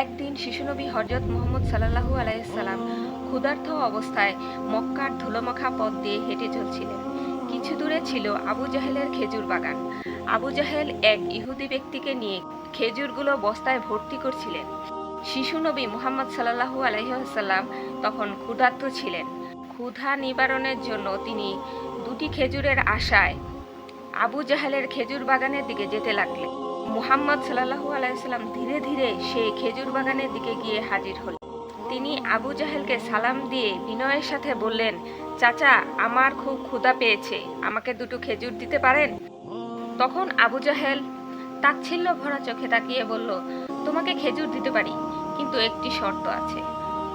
একদিন শিশুনবী হজরত মোহাম্মদ সাল্লাহু আলাইসাল্লাম ক্ষুধার্ত অবস্থায় মক্কার ধুলোমাখা পথ দিয়ে হেঁটে চলছিলেন। কিছু দূরে ছিল আবু জাহেলের খেজুর বাগান। আবু জাহেল এক ইহুদি ব্যক্তিকে নিয়ে খেজুরগুলো বস্তায় ভর্তি করছিলেন। শিশু নবী মুহাম্মদ সাল্লাহু আলহিহাল্লাম তখন ক্ষুধার্ত ছিলেন। ক্ষুধা নিবারণের জন্য তিনি দুটি খেজুরের আশায় আবু জাহেলের খেজুর বাগানের দিকে যেতে লাগলেন। মুহাম্মদ সাল্লাহু আলাইসাল্লাম ধীরে ধীরে সেই খেজুর বাগানের দিকে গিয়ে হাজির হলেন। তিনি আবু জাহেলকে সালাম দিয়ে বিনয়ের সাথে বললেন, চাচা, আমার খুব ক্ষুধা পেয়েছে, আমাকে দুটো খেজুর দিতে পারেন? তখন আবু জাহেল তাচ্ছিল্য ভরা চোখে তাকিয়ে বলল, তোমাকে খেজুর দিতে পারি, কিন্তু একটি শর্ত আছে।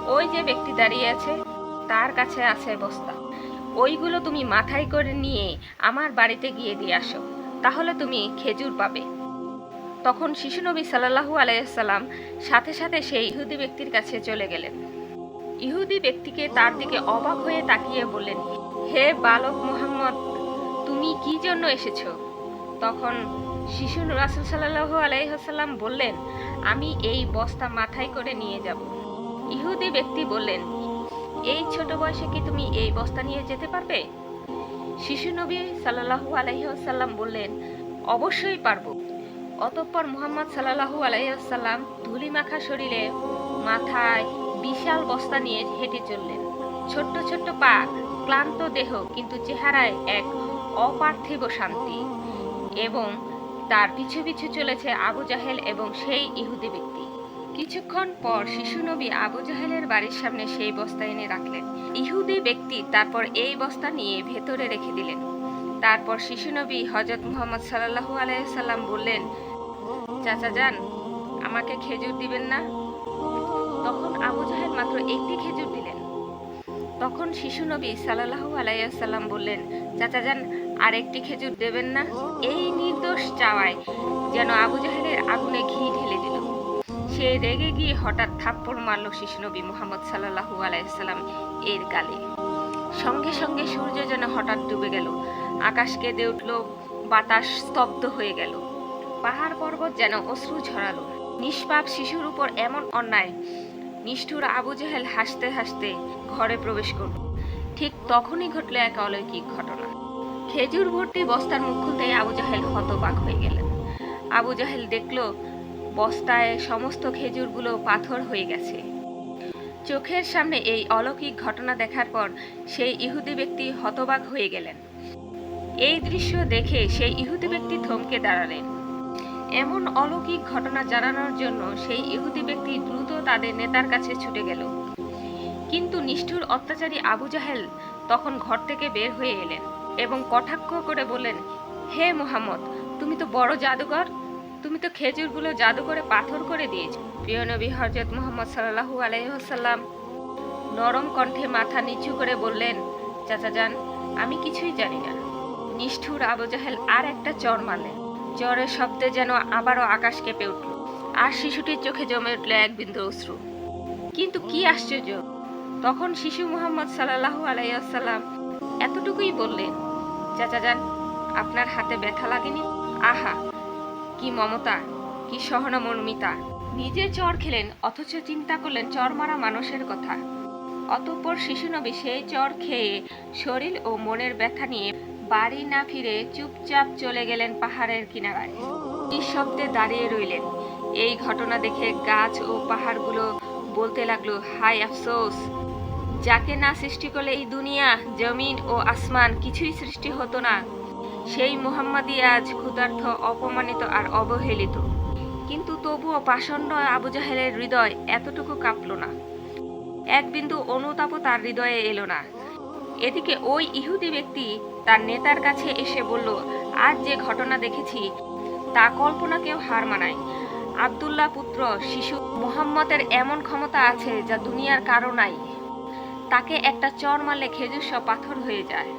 ওই যে ব্যক্তি দাঁড়িয়ে আছে, তার কাছে আছে বস্তা। ওইগুলো তুমি মাথায় করে নিয়ে আমার বাড়িতে গিয়ে দিয়ে আসো। তাহলে তুমি খেজুর পাবে। তখন শিশু নবী সাল্লাহু আলাইসাল্লাম সাথে সাথে সেই ইহুদি ব্যক্তির কাছে চলে গেলেন। ইহুদি ব্যক্তিকে তার দিকে অবাক হয়ে তাকিয়ে বললেন, হে বালক মুহাম্মদ, তুমি কি জন্য এসেছ? তখন শিশু রাসুল সাল্লাহু আলাইসাল্লাম বললেন, আমি এই বস্তা মাথায় করে নিয়ে যাব। ইহুদি ব্যক্তি বললেন, এই ছোট বয়সে কি তুমি এই বস্তা নিয়ে যেতে পারবে? শিশু নবী সাল্লাহু আলাইসাল্লাম বললেন, অবশ্যই পারব। অতঃপর মুহাম্মদ সাল্লাহু আলাইসাল্লাম ধুলি মাখা শরীরে মাথায় বিশাল বস্তা নিয়ে হেঁটে চললেন। ছোট্ট ছোট্ট পা, ক্লান্ত দেহ কিন্তু চেহারায় এক অপার্থিব শান্তি এবং তার পিছু পিছু চলেছে আবু জাহেল এবং সেই ইহুদি ব্যক্তি। কিছুক্ষণ পর শিশু নবী আবু জাহেলের বাড়ির সামনে সেই বস্তা এনে রাখলেন। ইহুদি ব্যক্তি তারপর এই বস্তা নিয়ে ভেতরে রেখে দিলেন। তারপর শিশু নবী হজরত মোহাম্মদ সাল্লাহু আলাইসাল্লাম বললেন চাচা যান, আমাকে খেজুর দিবেন না। তখন আবু জাহেল মাত্র একটি খেজুর দিলেন। তখন শিশু নবী সাল্লাহু আলাইসাল্লাম বললেন, চাচা যান আর একটি খেজুর দেবেন না? এই নির্দোষ চাওয়ায় যেন আবু জাহেলের আগুনে ঘি ঢেলে দিল। সে রেগে গিয়ে হঠাৎ থাপ্পড় মারল শিশু নবী মুহাম্মদ সাল্লাহু আলাইসাল্লাম এর গালে। সঙ্গে সঙ্গে সূর্য যেন হঠাৎ ডুবে গেল, আকাশ কেঁদে উঠল, বাতাস স্তব্ধ হয়ে গেল। পাহাড় পর্বত যেন অশ্রু ঝরালো নিষ্পাপ শিশুর উপর এমন অন্যায়। নিষ্ঠুর আবু জাহেল হাসতে হাসতে ঘরে প্রবেশ করল। ঠিক তখনই ঘটল এক অলৌকিক ঘটনা। খেজুর ভর্তি বস্তার মুখ আবু জাহেল হতবাক হয়ে গেলেন। আবু জাহেল দেখল, বস্তায় সমস্ত খেজুরগুলো পাথর হয়ে গেছে। চোখের সামনে এই অলৌকিক ঘটনা দেখার পর সেই ইহুদি ব্যক্তি হতবাক হয়ে গেলেন। এই দৃশ্য দেখে সেই ইহুদি ব্যক্তি থমকে দাঁড়ালেন। এমন অলৌকিক ঘটনা জানানোর জন্য সেই ইহুদি ব্যক্তি দ্রুত তাদের নেতার কাছে ছুটে গেল। কিন্তু নিষ্ঠুর অত্যাচারী আবু জাহেল তখন ঘর থেকে বের হয়ে এলেন এবং কটাক্ষ করে বললেন, হে মোহাম্মদ, তুমি তো বড় জাদুকর। তুমি তো খেজুরগুলো জাদু করে পাথর করে দিয়েছ। প্রিয় নবী হজরত মোহাম্মদ সাল্লাহু আলাইসাল্লাম নরম কণ্ঠে মাথা নিচু করে বললেন, চাচা যান, আমি কিছুই জানি না। নিষ্ঠুর আবু জাহেল আর একটা চর মারলেন। জ্বরের শব্দে যেন আবারও আকাশ কেঁপে উঠল। আর শিশুটির চোখে জমে উঠল এক বিন্দু অশ্রু। কিন্তু কি আশ্চর্য, তখন শিশু মুহাম্মদ সাল্লাহু আলাইসাল্লাম এতটুকুই বললেন, চাচা যান, আপনার হাতে ব্যথা লাগেনি? আহা, কি মমতা, কি সহনমর্মিতা। নিজে চর খেলেন, অথচ চিন্তা করলেন চর মারা মানুষের কথা। অতঃপর শিশু নবী সেই চর খেয়ে শরীর ও মনের ব্যথা নিয়ে বাড়ি না ফিরে চুপচাপ চলে গেলেন পাহাড়ের কিনারায়। নিঃশব্দে দাঁড়িয়ে রইলেন। এই ঘটনা দেখে গাছ ও পাহাড়গুলো বলতে লাগল হাই আফসোস! যাকে না সৃষ্টি করলে এই দুনিয়া, জমিন ও আসমান কিছুই সৃষ্টি হতো না। সেই মুহাম্মাদি আজ ক্ষুধার্থ অপমানিত আর অবহেলিত। কিন্তু তবুও পাষণ্ড আবু জাহেলের হৃদয় এতটুকু কাঁপল না। এক বিন্দু অনুতাপও তার হৃদয়ে এলো না। এদিকে ওই ইহুদি ব্যক্তি তার নেতার কাছে এসে বলল, আজ যে ঘটনা দেখেছি, তা কল্পনাকেও হার মানায়। আবদুল্লাহ পুত্র শিশু মুহাম্মদের এমন ক্ষমতা আছে যা দুনিয়ার কারও নাই। তাকে একটা চর মারলে খেজুর সব পাথর হয়ে যায়।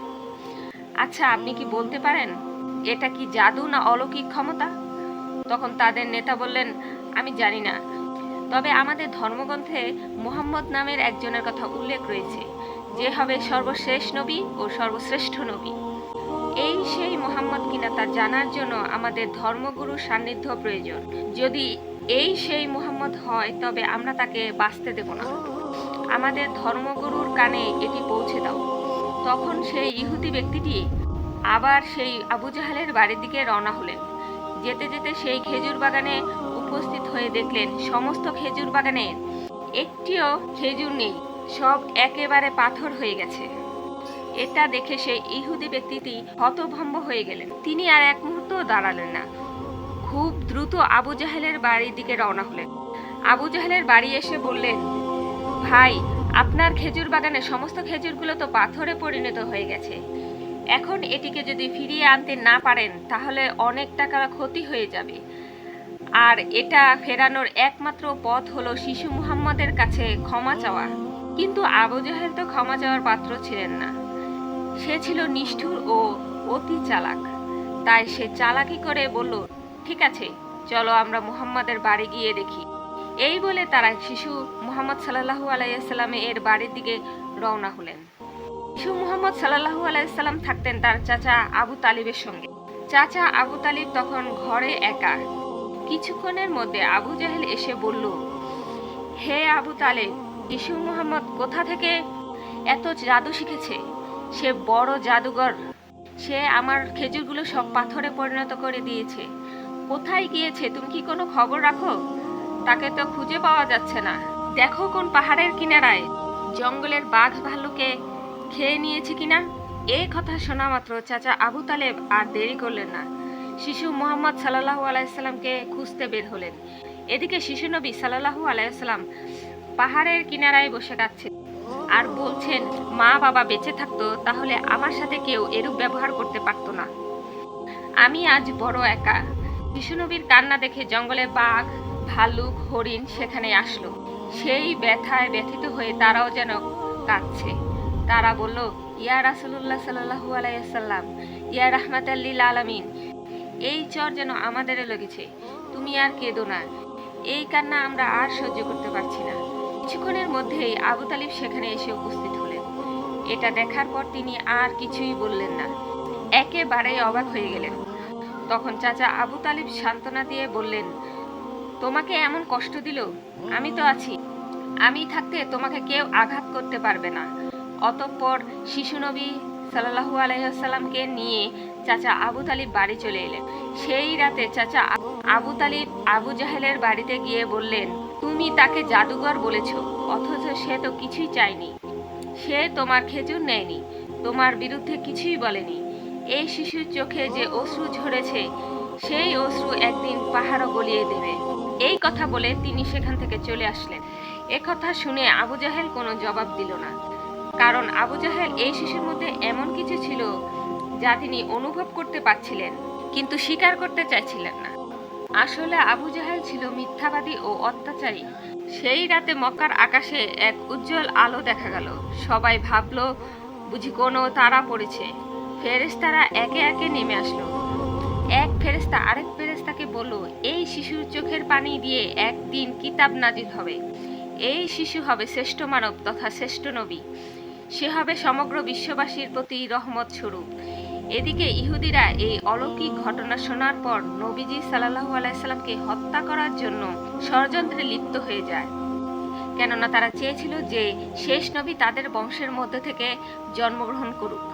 আচ্ছা আপনি কি বলতে পারেন, এটা কি জাদু না অলৌকিক ক্ষমতা? তখন তাদের নেতা বললেন, আমি জানি না। তবে আমাদের ধর্মগ্রন্থে মোহাম্মদ নামের একজনের কথা উল্লেখ রয়েছে। যে হবে সর্বশেষ নবী ও সর্বশ্রেষ্ঠ নবী। এই সেই মোহাম্মদ কিনা তা জানার জন্য আমাদের ধর্মগুরু সান্নিধ্য প্রয়োজন। যদি এই সেই মুহাম্মদ হয়, তবে আমরা তাকে বাঁচতে দেব না। আমাদের ধর্মগুরুর কানে এটি পৌঁছে দাও। তখন সেই ইহুদি ব্যক্তিটি আবার সেই আবু জাহালের বাড়ির দিকে রওনা হলেন। যেতে যেতে সেই খেজুর বাগানে উপস্থিত হয়ে দেখলেন, সমস্ত খেজুর বাগানে একটিও খেজুর নেই। সব একেবারে পাথর হয়ে গেছে। এটা দেখে সেই ইহুদি ব্যক্তিটি হতভম্ব হয়ে গেলেন। তিনি আর এক মুহূর্ত দাঁড়ালেন না। খুব দ্রুত আবু জাহেলের বাড়ির দিকে রওনা হলেন। আবু জাহেলের বাড়ি এসে বললেন, ভাই, আপনার খেজুর বাগানে সমস্ত খেজুরগুলো তো পাথরে পরিণত হয়ে গেছে। এখন এটিকে যদি ফিরিয়ে আনতে না পারেন, তাহলে অনেক টাকার ক্ষতি হয়ে যাবে। আর এটা ফেরানোর একমাত্র পথ হলো শিশু মুহাম্মদের কাছে ক্ষমা চাওয়া। কিন্তু আবু জাহেল তো ক্ষমা চাওয়ার পাত্র ছিলেন না। সে ছিল নিষ্ঠুর ও অতি চালাক। তাই সে চালাকি করে বলল, ঠিক আছে, চলো আমরা মুহাম্মাদের বাড়ি গিয়ে দেখি। এই বলে তারা শিশু মুহাম্মদ সাল্লাহু আলাইসাল্লামে এর বাড়ির দিকে রওনা হলেন। শিশু মুহাম্মদ সাল্লাহু আলাইসাল্লাম থাকতেন তার চাচা আবু তালিবের সঙ্গে। চাচা আবু তালিব তখন ঘরে একা। কিছুক্ষণের মধ্যে আবু জাহেল এসে বলল, হে আবু তালেব শিশু মুহাম্মদ কোথা থেকে এত জাদু শিখেছে? সে বড় জাদুঘর। সে আমার খেজুরগুলো সব পাথরে পরিণত করে দিয়েছে। কোথায় গিয়েছে? তুমি কি কোনো খবর রাখো? তাকে তো খুঁজে পাওয়া যাচ্ছে না। দেখো কোন পাহাড়ের কিনারায়। জঙ্গলের বাঘ ভাল্লুকে খেয়ে নিয়েছে কিনা? এই কথা শোনা মাত্র চাচা আবু তালেব আর দেরি করলেন না। শিশু মোহাম্মদ সাল্লাহু আলাইসাল্লামকে খুঁজতে বের হলেন। এদিকে শিশু নবী সাল্লাহু আলাইসাল্লাম পাহাড়ের কিনারায় বসে কাচ্ছে আর বলছেন, মা বাবা বেঁচে থাকতো, তাহলে আমার সাথে কেউ এরূপ ব্যবহার করতে পারতো না। আমি আজ বড় একা। বিষ্ণুনবীর কান্না দেখে জঙ্গলে বাঘ, ভালুক, হরিণ সেখানে আসলো। সেই ব্যথায় ব্যথিত হয়ে তারাও যেন কাঁদছে। তারা বলল, ইয়া রাসুল্লাহ সাল্লাহু আলাইসাল্লাম ইয়া রাহমাত আলামিন, এই চর যেন আমাদের লেগেছে। তুমি আর কেঁদো না। এই কান্না আমরা আর সহ্য করতে পারছি না। কিছুক্ষণের মধ্যেই আবু তালিব সেখানে এসে উপস্থিত হলেন। এটা দেখার পর তিনি আর কিছুই বললেন না। একেবারেই অবাক হয়ে গেলেন। তখন চাচা আবু তালিব সান্ত্বনা দিয়ে বললেন, তোমাকে এমন কষ্ট দিল? আমি তো আছি। আমি থাকতে তোমাকে কেউ আঘাত করতে পারবে না। অতঃপর শিশু নবী সাল্লাহু আলাইসাল্লামকে নিয়ে চাচা আবু তালিব বাড়ি চলে এলেন। সেই রাতে চাচা আবু তালিব আবু জাহেলের বাড়িতে গিয়ে বললেন তুমি তাকে জাদুঘর বলেছ, অথচ সে তো কিছুই চায়নি। সে তোমার খেজুর নেয়নি, তোমার বিরুদ্ধে কিছুই বলেনি। এই শিশুর চোখে যে অশ্রু ঝরেছে, সেই অশ্রু একদিন পাহাড়ও গলিয়ে দেবে। এই কথা বলে তিনি সেখান থেকে চলে আসলেন। এ কথা শুনে আবু জাহেল কোনো জবাব দিল না। কারণ আবু জাহেল এই শিশুর মধ্যে এমন কিছু ছিল, যা তিনি অনুভব করতে পারছিলেন, কিন্তু স্বীকার করতে চাইছিলেন না। আসলে আবু জাহেল ছিল মিথ্যাবাদী ও অত্যাচারী। সেই রাতে মক্কার আকাশে এক উজ্জ্বল আলো দেখা গেল। সবাই ভাবলো, বুঝি কোনো তারা পড়েছে। ফেরেশতারা একে একে নেমে আসলো। এক ফেরেশতা আরেক ফেরেশতাকে বলল, এই শিশুর চোখের পানি দিয়ে একদিন কিতাব নাজির হবে। এই শিশু হবে শ্রেষ্ঠ মানব তথা শ্রেষ্ঠ নবী। সে হবে সমগ্র বিশ্ববাসীর প্রতি রহমত স্বরূপ। এদিকে ইহুদিরা এই অলৌকিক ঘটনা শোনার পর নবীজি সাল্লাহু আলাইসাল্লামকে হত্যা করার জন্য ষড়যন্ত্রে লিপ্ত হয়ে যায়। কেননা তারা চেয়েছিল যে শেষ নবী তাদের বংশের মধ্যে থেকে জন্মগ্রহণ করুক।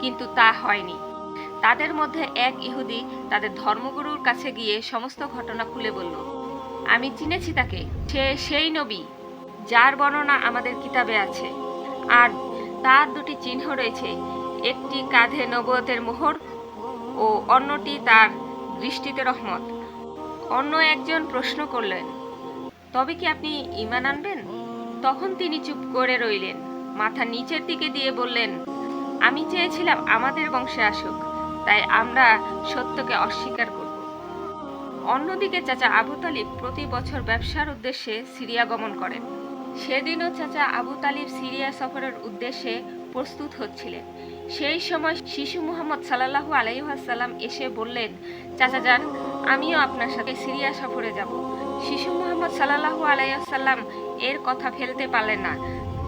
কিন্তু তা হয়নি। তাদের মধ্যে এক ইহুদি তাদের ধর্মগুরুর কাছে গিয়ে সমস্ত ঘটনা খুলে বলল, আমি চিনেছি তাকে। সে সেই নবী যার বর্ণনা আমাদের কিতাবে আছে। আর তার দুটি চিহ্ন রয়েছে একটি কাঁধে নবতের মোহর ও অন্যটি তার দৃষ্টিতে রহমত। অন্য একজন প্রশ্ন করলেন, তবে কি আপনি ইমান আনবেন? তখন তিনি চুপ করে রইলেন, মাথা নিচের দিকে দিয়ে বললেন, আমি চেয়েছিলাম আমাদের বংশে আসুক, তাই আমরা সত্যকে অস্বীকার করব। অন্যদিকে চাচা আবু তালিব প্রতি বছর ব্যবসার উদ্দেশ্যে সিরিয়া গমন করেন। সেদিনও চাচা আবু তালিব সিরিয়া সফরের উদ্দেশ্যে প্রস্তুত হচ্ছিলেন। সেই সময় শিশু মুহাম্মদ সাল্লাহু আলাইহাসাল্লাম এসে বললেন, চাচা যান, আমিও আপনার সাথে সিরিয়া সফরে যাব। শিশু মুহাম্মদ সাল্লাহু আলাইসাল্লাম এর কথা ফেলতে পারলেন না।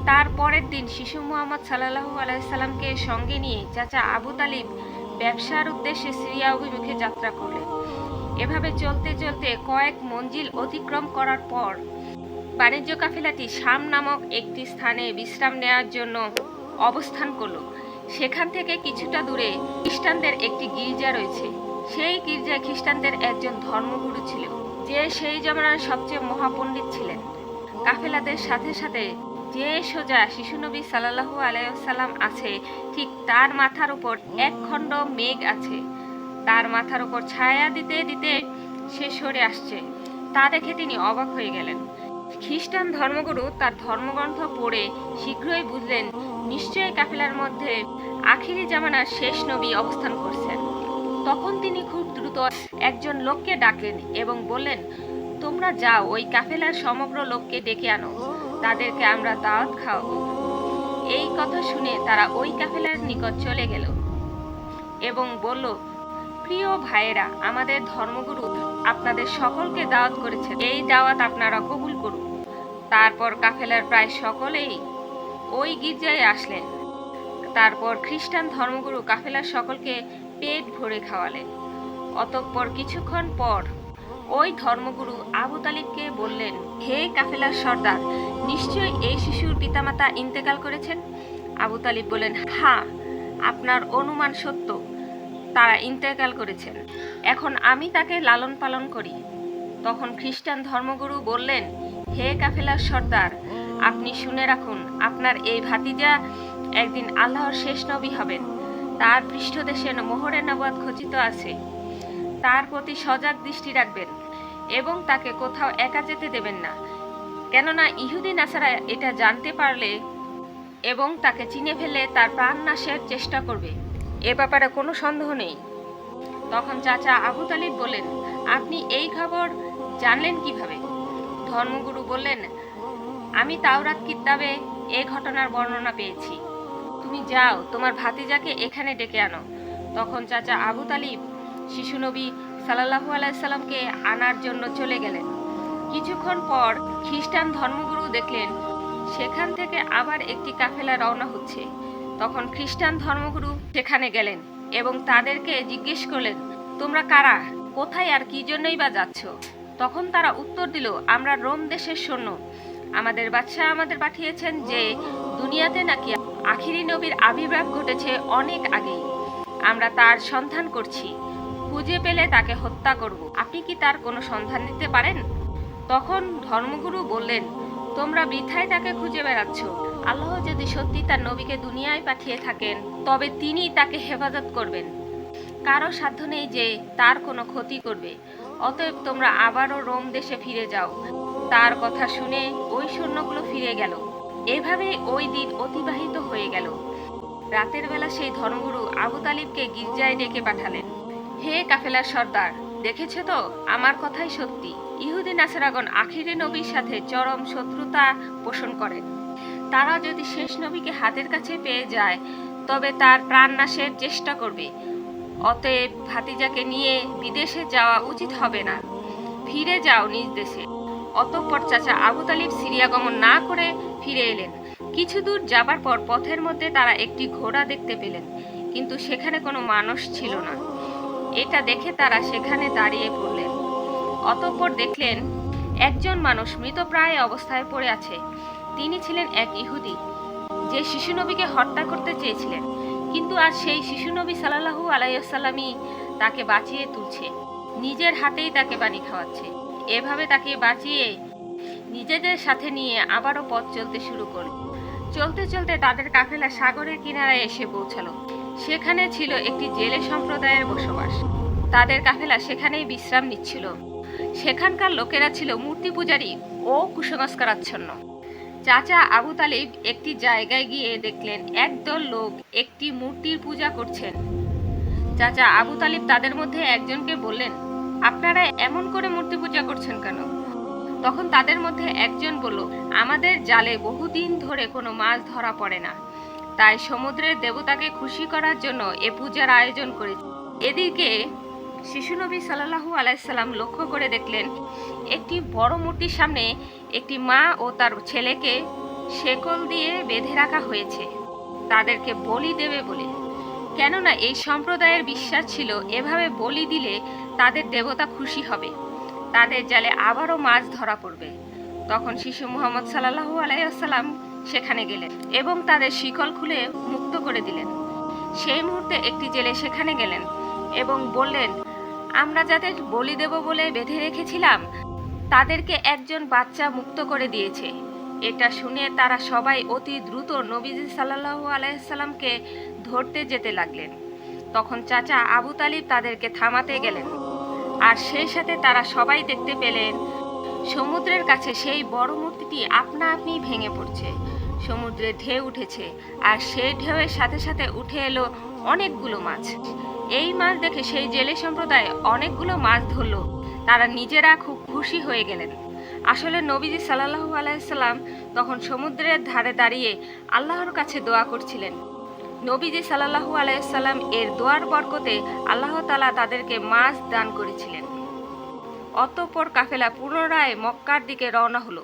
তার পরের দিন শিশু মুহাম্মদ সাল্লাহু আলাইসাল্লামকে সঙ্গে নিয়ে চাচা আবু তালিব ব্যবসার উদ্দেশ্যে সিরিয়া অভিমুখে যাত্রা করলেন। এভাবে চলতে চলতে কয়েক মঞ্জিল অতিক্রম করার পর বাণিজ্য কাফিলাটি শাম নামক একটি স্থানে বিশ্রাম নেওয়ার জন্য অবস্থান করল। সেখান থেকে কিছুটা দূরে খ্রিস্টানদের একটি গির্জা রয়েছে। সেই গির্জায় খ্রিস্টানদের একজন ধর্মগুরু ছিল যে সেই জমানার সবচেয়ে মহাপণ্ডিত ছিলেন। কাফেলাদের সাথে সাথে যে সোজা শিশুনবী সাল্লাহু আলাইসাল্লাম আছে, ঠিক তার মাথার উপর এক খণ্ড মেঘ আছে। তার মাথার উপর ছায়া দিতে দিতে সে সরে আসছে। তা দেখে তিনি অবাক হয়ে গেলেন। খ্রিস্টান ধর্মগুরু তার ধর্মগ্রন্থ পড়ে শীঘ্রই বুঝলেন, নিশ্চয়ই কাফেলার মধ্যে আখিরি জামানার শেষ নবী অবস্থান করছেন। তখন তিনি খুব দ্রুত একজন লোককে ডাকলেন এবং বললেন, তোমরা যাও, ওই কাফেলার সমগ্র লোককে ডেকে আনো, তাদেরকে আমরা দাওয়াত খাওয়াবো। এই কথা শুনে তারা ওই কাফেলার নিকট চলে গেল এবং বলল প্রিয় ভাইয়েরা, আমাদের ধর্মগুরু আপনাদের সকলকে দাওয়াত করেছেন। এই দাওয়াত আপনারা কবুল করুন। তারপর কাফেলার প্রায় সকলেই ওই গির্জায় আসলেন। তারপর খ্রিস্টান ধর্মগুরু কাফেলার সকলকে পেট ভরে খাওয়ালেন। অতঃপর কিছুক্ষণ পর ওই ধর্মগুরু আবু তালিবকে বললেন, হে কাফেলার সর্দার, নিশ্চয়ই এই শিশুর পিতামাতা ইন্তেকাল করেছেন? আবু তালিব বললেন হ্যাঁ আপনার অনুমান সত্য। তারা ইন্তেকাল করেছেন। এখন আমি তাকে লালন পালন করি। তখন খ্রিস্টান ধর্মগুরু বললেন, হে কাফেলার সর্দার, আপনি শুনে রাখুন, আপনার এই ভাতিজা একদিন আল্লাহর শেষ নবী হবেন। তার পৃষ্ঠদেশে মোহরে নবাদ খচিত আছে। তার প্রতি সজাগ দৃষ্টি রাখবেন এবং তাকে কোথাও একা যেতে দেবেন না। কেননা ইহুদি নাসারা এটা জানতে পারলে এবং তাকে চিনে ফেলে তার প্রাণ নাশের চেষ্টা করবে। এ ব্যাপারে কোনো সন্দেহ নেই। তখন চাচা আবু তালিব বললেন, আপনি এই খবর জানলেন কীভাবে? ধর্মগুরু বললেন, আমি তাওরাত কিতাবে এ ঘটনার বর্ণনা পেয়েছি। তুমি যাও, তোমার ভাতিজাকে এখানে ডেকে আনো। তখন চাচা আবু তালিব শিশু নবী সাল্লাহু আলাইসাল্লামকে আনার জন্য চলে গেলেন। কিছুক্ষণ পর খ্রিস্টান ধর্মগুরু দেখলেন, সেখান থেকে আবার একটি কাফেলা রওনা হচ্ছে। তখন খ্রিস্টান ধর্মগুরু সেখানে গেলেন এবং তাদেরকে জিজ্ঞেস করলেন, তোমরা কারা? কোথায় আর কি জন্যই বা যাচ্ছ? তখন তারা উত্তর দিল, আমরা রোম দেশের সৈন্য। আমাদের বাদশাহ আমাদের পাঠিয়েছেন যে দুনিয়াতে নাকি আখিরি নবীর আবির্ভাব ঘটেছে অনেক আগেই। আমরা তার সন্ধান করছি। খুঁজে পেলে তাকে হত্যা করব। আপনি কি তার কোনো সন্ধান দিতে পারেন? তখন ধর্মগুরু বললেন, তোমরা বৃথায় তাকে খুঁজে বেড়াচ্ছ। আল্লাহ যদি সত্যি তার নবীকে দুনিয়ায় পাঠিয়ে থাকেন, তবে তিনি তাকে হেফাজত করবেন। কারও সাধ্য নেই যে তার কোনো ক্ষতি করবে। অতএব তোমরা আবারও রোম দেশে ফিরে যাও। তার কথা শুনে ওই সৈন্যগুলো ফিরে গেল। এভাবে ওই দিন অতিবাহিত হয়ে গেল। রাতের বেলা সেই ধর্মগুরু আবু তালিবকে গির্জায় ডেকে পাঠালেন। হে কাফেলার সর্দার, দেখেছ তো, আমার কথাই সত্যি। ইহুদি নাসারাগণ আখিরে নবীর সাথে চরম শত্রুতা পোষণ করেন। তারা যদি শেষ নবীকে হাতের কাছে পেয়ে যায়, তবে তার প্রাণ নাশের চেষ্টা করবে। অতএব ভাতিজাকে নিয়ে বিদেশে যাওয়া উচিত হবে না। ফিরে যাও নিজ দেশে। অতঃপর চাচা আবু তালিব সিরিয়া গমন না করে ফিরে এলেন। কিছু দূর যাবার পর পথের মধ্যে তারা একটি ঘোড়া দেখতে পেলেন, কিন্তু সেখানে কোনো মানুষ ছিল না। এটা দেখে তারা সেখানে দাঁড়িয়ে পড়লেন। অতঃপর দেখলেন, একজন মানুষ মৃতপ্রায় অবস্থায় পড়ে আছে। তিনি ছিলেন এক ইহুদি, যে শিশু নবীকে হত্যা করতে চেয়েছিলেন। কিন্তু আজ সেই শিশু নবী সাল্লাহু আলাইসাল্লামই তাকে বাঁচিয়ে তুলছে, নিজের হাতেই তাকে পানি খাওয়াচ্ছে। এভাবে তাকে বাঁচিয়ে নিজেদের সাথে নিয়ে আবারও পথ চলতে শুরু করল। চলতে চলতে তাদের কাফেলা সাগরের কিনারায় এসে পৌঁছালো। সেখানে ছিল একটি জেলে সম্প্রদায়ের বসবাস। তাদের কাফেলা সেখানেই বিশ্রাম নিচ্ছিল। সেখানকার লোকেরা ছিল মূর্তি পূজারী ও কুসংস্কারাচ্ছন্ন। চাচা আবু তালিব একটি জায়গায় গিয়ে দেখলেন একদল লোক একটি মূর্তির পূজা করছেন। চাচা আবু তালিব তাদের মধ্যে একজনকে বললেন, আপনারা এমন করে মূর্তি পূজা করছেন কেন? তখন তাদের মধ্যে একজন বলল, আমাদের জালে বহুদিন ধরে কোনো মাছ ধরা পড়ে না। তাই সমুদ্রের দেবতাকে খুশি করার জন্য এ পূজার আয়োজন করেছি। এদিকে শিশু নবী সাল্লাহু আলাইসাল্লাম লক্ষ্য করে দেখলেন, একটি বড় মূর্তির সামনে একটি মা ও তার ছেলেকে শেকল দিয়ে বেঁধে রাখা হয়েছে। তাদেরকে বলি দেবে বলে। কেননা এই সম্প্রদায়ের বিশ্বাস ছিল, এভাবে বলি দিলে তাদের দেবতা খুশি হবে। তাদের জালে আবারও মাছ ধরা পড়বে। তখন শিশু মুহাম্মদ সাল্লাহু আলাইসাল্লাম সেখানে গেলেন এবং তাদের শিকল খুলে মুক্ত করে দিলেন। সেই মুহূর্তে একটি জেলে সেখানে গেলেন এবং বললেন, আমরা যাদের বলি দেব বলে বেঁধে রেখেছিলাম তাদেরকে একজন বাচ্চা মুক্ত করে দিয়েছে। এটা শুনে তারা সবাই অতি দ্রুত নবীজি সাল্লাহু আলাইসাল্লামকে ধরতে যেতে লাগলেন। তখন চাচা আবু তালিব তাদেরকে থামাতে গেলেন। আর সেই সাথে তারা সবাই দেখতে পেলেন, সমুদ্রের কাছে সেই বড় মূর্তিটি আপনা আপনি ভেঙে পড়ছে। সমুদ্রে ঢেউ উঠেছে, আর সেই ঢেউয়ের সাথে সাথে উঠে এলো অনেকগুলো মাছ। এই মাছ দেখে সেই জেলে সম্প্রদায় অনেকগুলো মাছ ধরলো। তারা নিজেরা খুব খুশি হয়ে গেলেন। আসলে নবীজি সাল্লাহু আলাইসাল্লাম তখন সমুদ্রের ধারে দাঁড়িয়ে আল্লাহর কাছে দোয়া করছিলেন। নবীজি সাল্লাহু আলাইসাল্লাম এর দোয়ার বরকতে আল্লাহ তালা তাদেরকে মাছ দান করেছিলেন। অতঃপর কাফেলা পুনরায় মক্কার দিকে রওনা হলো।